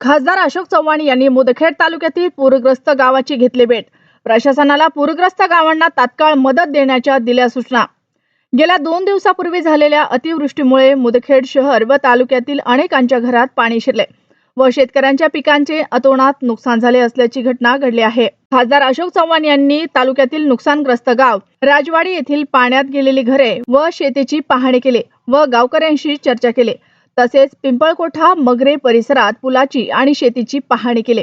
खासदार अशोक चव्हाण यांनी मुदखेड तालुक्यातील पूरग्रस्त गावाची घेतली भेट. प्रशासनाला पूरग्रस्त गावांना तात्काळ मदत देण्याच्या दिल्या सूचना. गेल्या दोन दिवसापूर्वी झालेल्या अतिवृष्टीमुळे मुदखेड शहर व तालुक्यातील अनेकांच्या घरात पाणी शिरले व शेतकऱ्यांच्या पिकांचे अतोनात नुकसान झाले असल्याची घटना घडली आहे. खासदार अशोक चव्हाण यांनी तालुक्यातील नुकसानग्रस्त गाव राजवाडी येथील पाण्यात गेलेली घरे व शेतीची पाहणी केली व गावकऱ्यांशी चर्चा केली. तसेच पिंपळकोठा मगरे परिसरात पुलाची आणि शेतीची पाहणी केली.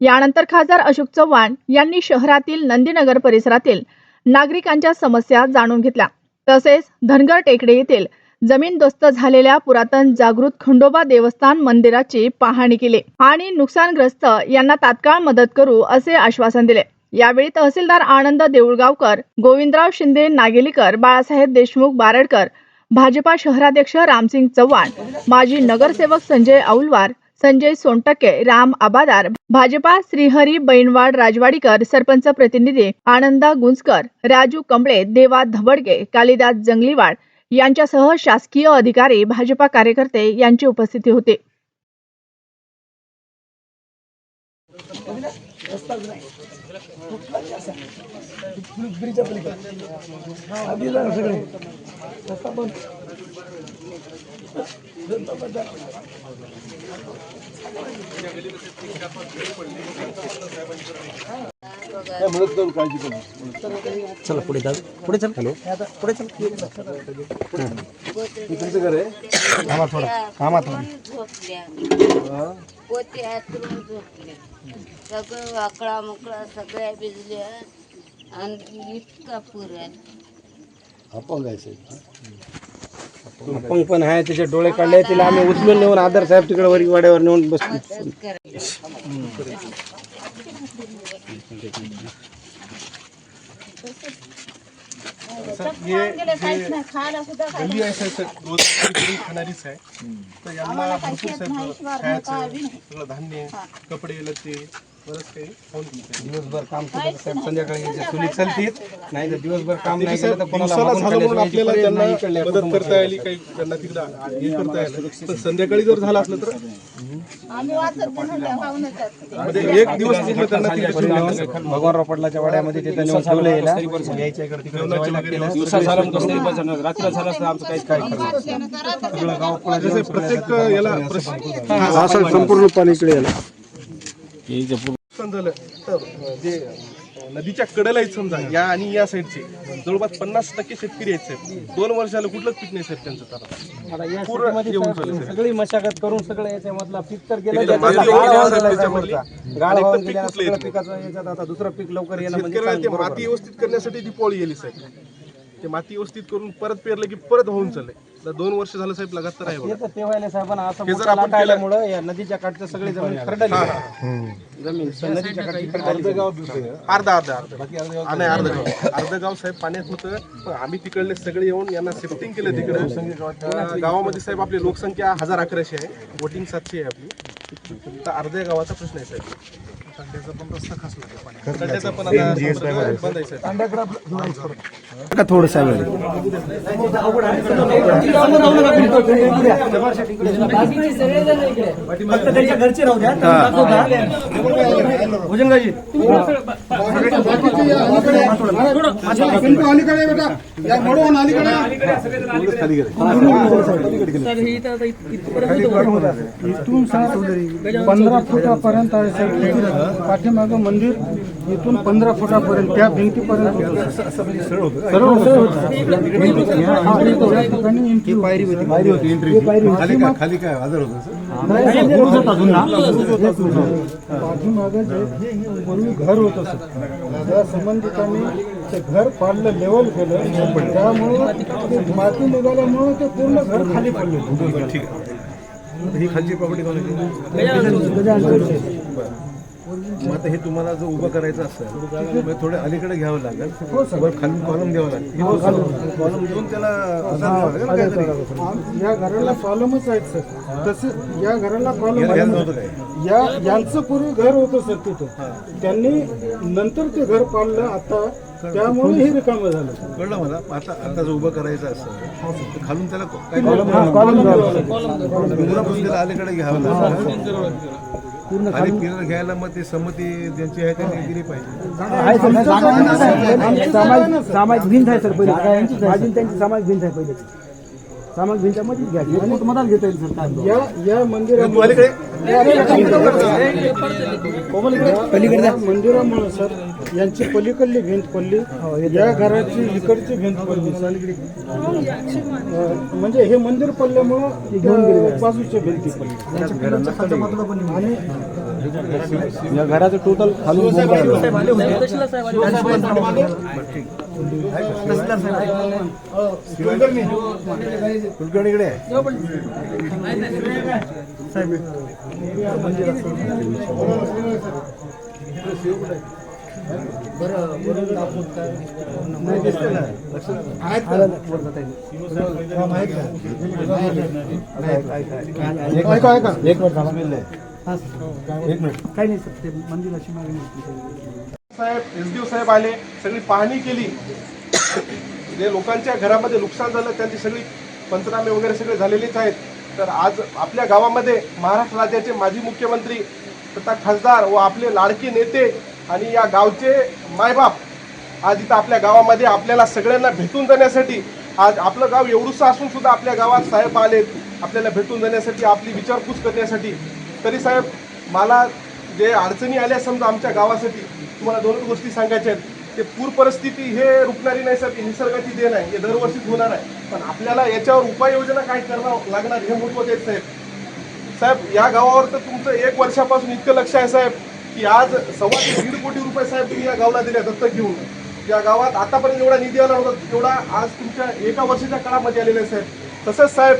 यानंतर खासदार अशोक चव्हाण यांनी शहरातील नंदीनगर परिसरातील नागरिकांच्या समस्या जाणून घेतल्या. तसेच धनगर टेकडे येथील जमीनदोस्त झालेल्या पुरातन जागृत खंडोबा देवस्थान मंदिराची पाहणी केली आणि नुकसानग्रस्त यांना तात्काळ मदत करू असे आश्वासन दिले. यावेळी तहसीलदार आनंद देऊळगावकर गोविंदराव शिंदे नागेलीकर बाळासाहेब देशमुख बारडकर भाजपा शहराध्यक्ष रामसिंग चव्हाण माजी नगरसेवक संजय औलवार संजय सोनटके राम आबादार भाजपा श्रीहरी बैनवाड राजवाडीकर सरपंच प्रतिनिधी आनंदा गुंजकर राजू कंबळे देवा धबडगे कालिदास जंगलीवाड यांच्यासह शासकीय अधिकारी भाजपा कार्यकर्ते यांची उपस्थिती होती. काय मदत करू काळजी करू चला पुढे जा पुढे चल. हॅलो. पुढे चल. तुमचं घर आहे थोडा झोपल्या पोते हातरून सगळं वाकडा मोकळा सगळ्या भिजल्या आणि इतका पूर आहे अपंग आहे साहेब पंग पण आहे त्याचे डोळे काढले तिला आम्ही उचलून नेऊन आदर साहेब तिकडे वरी वाड्यावर नेऊन बस असंच करायचं गल्ली आहे साहेब साहेब रोज करून खाणारीच आहे तर यांना भरपूर सगळं धान्य कपडे लत्ते दिवसभर काम केलं साहेब संध्याकाळी चलतीत नाही. तर दिवसभर काम नाही केलं तर कोणाला दिवसाला मागून झालं म्हणून आपल्याला त्यांना नाही मदत. करता आली काही त्यांना तिकडं हे करता आलं. पण संध्याकाळी जर झालं असलं तर? म्हणजे एक दिवस पूर्ण त्यांना तिकडे ठेवून द्यावं लागेल. भगवानराव पडलाच्या वाड्यामध्ये तिथे नेऊन ठेवलं यायला यायच्या इकडे तिकडे जेवायला केलं. सगळं गाव जसं प्रत्येक याला प्रश्न संपूर्ण पाणी इकडे तर जे नदीच्या कडेला आहेत समजा या आणि या साईडचे जवळपास पन्नास टक्के शेतकरी आहेत साहेब दोन वर्ष झालं कुठलंच पीक नाही साहेब त्यांचं तर पूर्ण साहेब. सगळी मशागत करून सगळं याच्यामधला पीक तर गेलं गाळ वाहून त्याच्यामधली. गाळ आणि वाहून कुठलं सगळं नाही. पिकाचं याच्यात आता दुसरं पीक लवकर येणं म्हणजे शेतकऱ्याला ते चांगलं बरोबर माती. व्यवस्थित करण्यासाठी ती पोळी गेली साहेब ते माती व्यवस्थित करून परत पेरलं की परत होऊन चाललंय दोन वर्ष झालं साहेब लगातार आहे ते. तर ते व्हायला साहेबांना असं हे जर मोठं आपण लाटा आल्यामुळं या नदीच्या काठचं सगळी जमीन खरडली. जमीन नदीच्या काठची खरडली गाव अर्धा अर्धा अर्धा. अर्ध गाव अर्ध गाव साहेब पाण्यात होतं पण आम्ही तिकडले सगळे येऊन यांना शिफ्टिंग केलं तिकडे. गावामध्ये साहेब आपली लोकसंख्या हजार अकराशे आहे. वोटिंग सातशे आहे आपली. तर अर्ध्या गावाचा प्रश्न आहे साहेब. पण रस्ता खसला खड्ड्याचा पण आता साहेब का थोडं इथून पंधरा फुटापर्यंत आहे साहेब पाठीमागं मंदिर इथून पंधरा फुटापर्यंत त्या भिंतीपर्यंत सरळ होतं. या ठिकाणी entry होती. पायरी होती. खाली काय? आजार होतं पाठीमागं जे पूर्वी घर होतं सर त्या संबंधितांनी ते घर पाडलं लेवल केलं. त्यामुळं ते माती निघाल्यामुळं ते पूर्ण घर खाली पडले. ठीक आहे. ही खालची प्रॉपर्टी कोणाची? मग आता हे तुम्हाला जर उभं करायचं असेल मग थोडं अलीकडे घ्यावं लागेल. वर खाली कॉलम द्यावं लागेल. कॉलम देऊन त्याला आधार द्यावा लागेल ना काहीतरी. आम- या घराला कॉलमच आहेत सर तसं या घराला कॉलम या यांचं पूर्वी घर होतं सर तिथं. त्यांनी नंतर ते घर पाडलं आता त्यामुळे हे रिकामं झालं. कळलं मला. आता आता जर उभं करायचं तर खालून त्याला काय हा, कॉलम द्यावं लागेल. मुलापासून त्याला अलीकडे घ्यावं लागेल. आणि पिरर घ्यायला मग ते संमती ज्यांची आहे त्यांनी दिली पाहिजे सामाजिक भिंत आहे सर पहिले माझी त्यांची सामाजिक भिंत आहे पहिले सामाजिक भिंत मध्येच घ्यायची मधात घेता येईल सर काय या या अलीकडे पलीकडे मंदिरामुळे सर यांची पलीकडली भिंत पडली. या घराची इकडची भिंत पडली. अं, म्हणजे हे मंदिर पडल्यामुळं गेले. बाजूच्या भिंती पडली. आणि या घराचं टोटल खालून ऐका ऐका एक मिनिट थांबा. एक मिनिट. काही नाही सर. ते मंदिराची मागणी होती. साहेब एस डी साहेब आले सगळी पाहणी केली. जे लोकांच्या घरामध्ये नुकसान झालं त्यांची सगळी पंचनामे वगैरे सगळे झालेलेच आहेत. तर आज आपल्या गावामध्ये महाराष्ट्र राज्याचे माजी मुख्यमंत्री तथा खासदार व आपले लाडके नेते आणि या गावचे मायबाप आज इथं आपल्या गावामध्ये आपल्याला सगळ्यांना भेटून जाण्यासाठी आज आपलं गाव एवढंसं असून सुद्धा आपल्या गावात साहेब आलेत. आपल्याला भेटून जाण्यासाठी आपली विचारपूस करण्यासाठी. तरी साहेब मला जे अडचणी आल्या समजा आमच्या गावासाठी तुम्हाला दोनच गोष्टी सांगायच्या आहेत. ते पूर परिस्थिती हे रुकणारी नाही साहेब निसर्गाची देण आहे. हे दरवर्षीच होणार आहे. पण आपल्याला याच्यावर उपाययोजना काय करावं लागणार हे महत्त्वाचं आहेत साहेब. साहेब या गावावर तर तुमचं एक वर्षापासून इतकं लक्ष आहे साहेब. की आज सव्वा ते दीड कोटी रुपये साहेब तुम्ही या गावाला दिल्या दत्तक घेऊन. या गावात आतापर्यंत एवढा निधी आला होता तेवढा आज तुमच्या एका वर्षाच्या काळामध्ये आलेला आहे साहेब. तसंच साहेब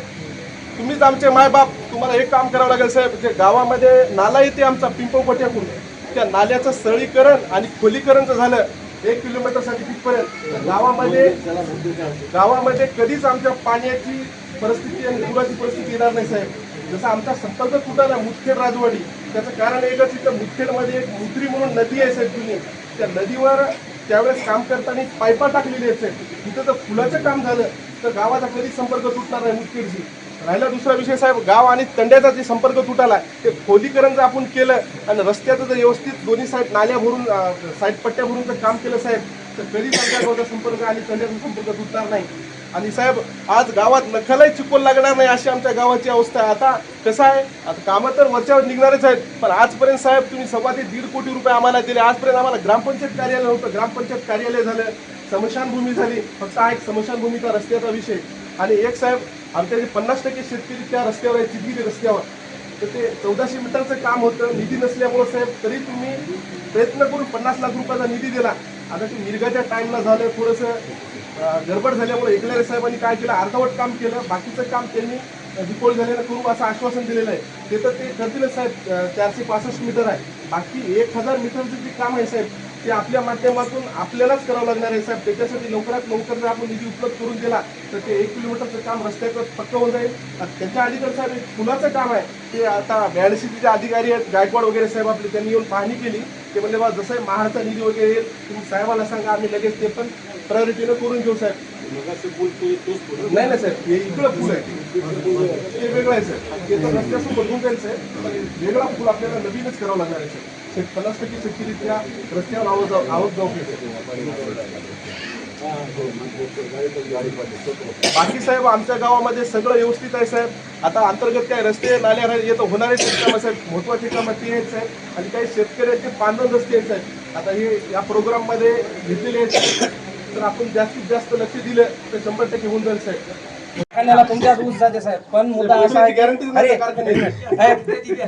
तुम्हीच आमचे मायबाप तुम्हाला एक काम करावं लागेल साहेब जे गावामध्ये नाला येते आमचा पिंपळपट्याकडून त्या नाल्याचं सरळीकरण आणि खोलीकरण जर झालं एक किलोमीटरसाठी तिथपर्यंत गावामध्ये गावामध्ये कधीच आमच्या पाण्याची परिस्थिती आणि पुराची परिस्थिती येणार नाही साहेब. जसं आमचा संपर्क तुटाला मुदखेड राजवाडी त्याचं कारण एकच इथं मुदखेडमध्ये एक मुद्री म्हणून नदी आहे साहेब जुनी. त्या नदीवर त्यावेळेस काम करताना पायपा टाकलेली आहेत साहेब. तिथं जर फुलाचं काम झालं तर गावाचा कधीच संपर्क तुटणार नाही मुदखेडशी राहिला दुसरा विषय साहेब गाव आणि तंड्याचा जे संपर्क तुटाला ते खोलीकरण जर आपण केलं आणि रस्त्याचं जर व्यवस्थित दोन्ही साईड नाल्या भरून साईड पट्ट्या भरून जर काम केलं साहेब तर कधीच आमच्या गावाचा संपर्क आणि तंड्याचा संपर्क तुटणार नाही. आणि साहेब आज गावात नखलाही चिकोल लागणार नाही अशी आमच्या गावाची अवस्था आहे. आता कसं आहे? आता कामं तर वरच्यावर निघणारच आहेत. पण आजपर्यंत साहेब तुम्ही सव्वा ते दीड कोटी रुपये आम्हाला दिले. आजपर्यंत आम्हाला ग्रामपंचायत कार्यालय नव्हतं. ग्रामपंचायत कार्यालय झालं. स्मशानभूमी झाली. फक्त हा एक स्मशानभूमीचा रस्त्याचा विषय. आणि एक साहेब आमच्या जे पन्नास टक्के शेतकरी त्या रस्त्यावर आहे चिदगिरी रस्त्यावर. तर ते चौदाशे मीटरचं काम होतं. निधी नसल्यामुळं साहेब तरी तुम्ही प्रयत्न करून पन्नास लाख रुपयाचा निधी दिला. आता ते निर्गाच्या टाईमला झालं. थोडंसं गडबड झाल्यामुळे एकल्यारे साहेबांनी काय केलं? अर्धवट काम केलं. बाकीचं काम त्यांनी रिपोर्ट झालेलं करू असं आश्वासन दिलेलं आहे. ते तर ते करतीलच साहेब. चारशे पासष्ट मीटर आहे. बाकी एक हजार मीटरचं जे काम आहे साहेब ते आपल्या माध्यमातून आपल्यालाच करावं लागणार आहे साहेब. त्याच्यासाठी लवकरात लवकर जर आपण निधी उपलब्ध करून दिला तर ते एक किलोमीटरचं काम रस्त्याचं पक्क होऊन जाईल. त्याच्या त्याच्या अलीकडे साहेब एक पुलाचं काम आहे. ते आता बॅडसिटीचे अधिकारी आहेत गायकवाड वगैरे साहेब आपले त्यांनी येऊन पाहणी केली. ते म्हणजे बा जसं महाडचा निधी वगैरे येईल. तुम्ही साहेबाला सांगा आम्ही लगेच ते पण प्रायोरिटीनं करून घेऊ साहेब. नाही नाही साहेब हे इकडं पूल आहे. ते वेगळं आहे साहेब. ते तर रस्त्यासून बदलून जाईल साहेब. पण वेगळा पूल आपल्याला नवीनच करावा लागणार आहे साहेब. शेत- पन्नास टक्के शेतकरी त्या रस्त्यावर आवत जाऊ आवत जाऊ बाकी साहेब आमच्या गावामध्ये सगळं व्यवस्थित आहे साहेब. आता अंतर्गत काय रस्ते नाल्या येतं होणारे काम साहेब. महत्त्वाचे काम ते आहेत साहेब. आणि काही शेतकऱ्यांचे पांढर रस्ते आहेत साहेब. आता हे या प्रोग्राममध्ये घेतलेले आहेत. तर आपण जास्तीत जास्त लक्ष दिलं तर शंभर टक्के होऊन जाईल साहेब. कारखान्याला तुमच्याच ऊस जाते साहेब. पण मुद्दा असा आहे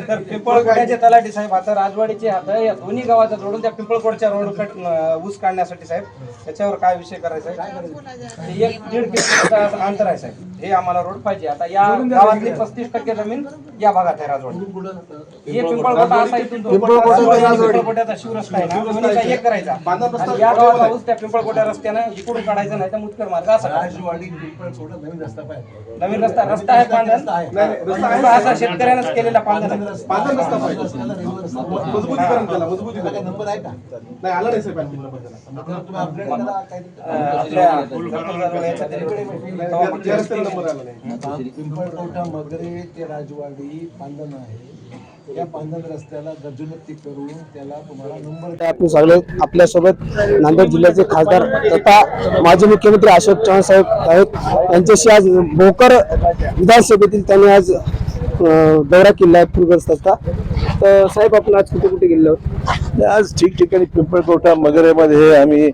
तर पिंपळकोट्याचे तलाठी साहेब आता राजवाडीचे आता या दोन्ही गावाचा जोडून त्या पिंपळकोटच्या रोड कट ऊस काढण्यासाठी साहेब त्याच्यावर काय विषय करायचा आहे? एक दीड किलोमीटर अंतर आहे साहेब. हे आम्हाला रोड पाहिजे. आता या गावातली पस्तीस टक्के जमीन या भागात आहे राजवाडी. हे पिंपळकोटा असा इथून तो पिंपळकोट्याचा शिवरस्ता आहे ना? दोन्हीचा एक करायचा. आणि या गावाचा ऊस त्या पिंपळकोट्या रस्त्यानं इकडून काढायचा नाही तर मुतकर मार्ग असा. राजवाडी पिंपळकोटा नवीन रस्ता नवीन रस्ता रस्ता आहे पांढरा रस्ता असा शेतकऱ्यानंच केलेला पांढरा पांढरा रस्ता पाहिजे मजबूतीकरण त्याला मजबूतीकरण नंबर आहे का नाही आला नाही साहेब नंबर आपल्या नंबर आला नाही पिंपळकोटा मगरे ते राजवाडी पांडन आहे त्या पांढऱ्या रस्त्याला गजोन्नती करून त्याला तुम्हाला नंबर आपण सगळे आपल्यासोबत नांदेड जिल्ह्याचे खासदार तथा माजी मुख्यमंत्री अशोक चव्हाण साहेब आहेत. यांच्याशी आज भोकर विधानसभेतील त्यांनी आज दौरा केला आहे पूरग्रस्ताचा. तर साहेब आपण आज कुठे कुठे गेलो? आज ठिकठिकाणी पिंपळकोटा मगरेमध्ये आम्ही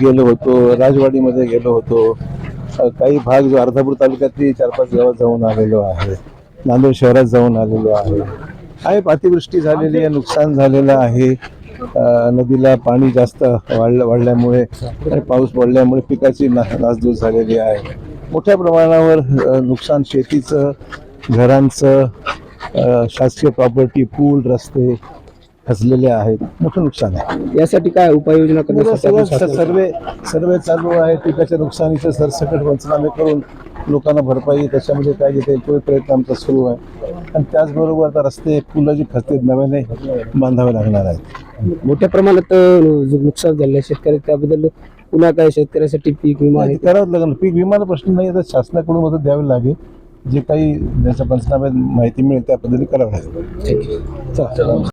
गेलो होतो. राजवाडीमध्ये गेलो होतो. काही भाग जो अर्धापूर तालुक्यातली चार पाच गावात जाऊन आलेलो आहे नांदेड शहरात जाऊन आलेलो आहे. आहे अतिवृष्टी झालेली आहे नुकसान झालेलं आहे. नदीला पाणी जास्त वाढलं वाढल्यामुळे आणि पाऊस पडल्यामुळे पिकाची ना नासधूस झालेली आहे. मोठ्या प्रमाणावर नुकसान शेतीचं घरांचं शासकीय प्रॉपर्टी पूल रस्ते खचलेले आहेत. मोठं नुकसान आहे. यासाठी काय उपाययोजना करण्यासाठी सर्वे सर्वे चालू आहे. पिकाच्या नुकसानीचे सरसकट पंचनामे करून लोकांना भरपाई त्याच्यामध्ये काय घेता तो प्रयत्न आमचा सुरू आहे. आणि त्याचबरोबर आता रस्ते पुलं जी खचतेत नव्याने बांधावे लागणार आहेत. मोठ्या प्रमाणात नुकसान झालं आहे शेतकरी त्याबद्दल पुन्हा काय शेतकऱ्यासाठी पीक विमा आहे? करावंच लागेल. पीक विमाला प्रश्न नाही तर शासनाकडून मदत द्यावी लागेल. जे काही त्याच्या पंचनाम्यात माहिती मिळेल त्या पद्धतीने करावं लागेल. चला.